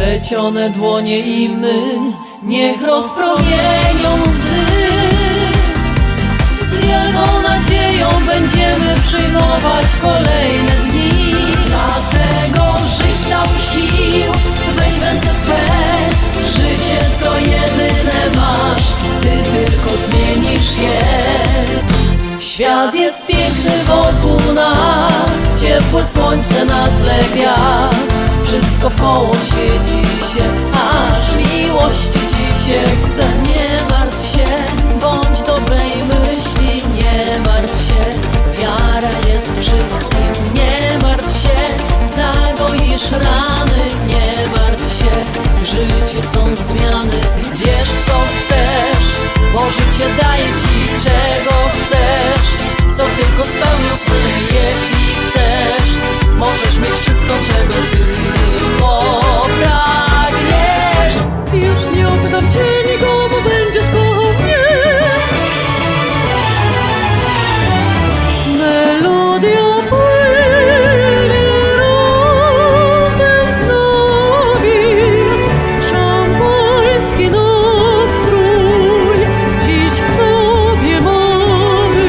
splecione dłonie i my Niech rozpromienią łzy. Z wielką nadzieją będziemy przyjmować kolejne dni. Dlatego żyć dał sił, weź ręce swe. Życie co jedyne masz, ty tylko zmienisz je Świat jest piękny wokół nas Ciepłe słońce na tle gwiazd Wszystko wkoło świeci się Aż miłości ci się chce. Nie martw się, bądź dobrej myśli Nie martw się, wiara jest wszystkim Nie martw się, zagoisz rany Nie martw się, w są zmiany oddam cię nikomu, będziesz kochał mnie. Melodia płynie razem z nami, szampański nastrój dziś w sobie mamy.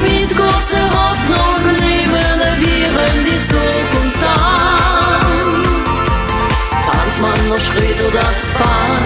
Квітку все однорний, мене вівен і цукун там. Танцман нож хвиту да спам.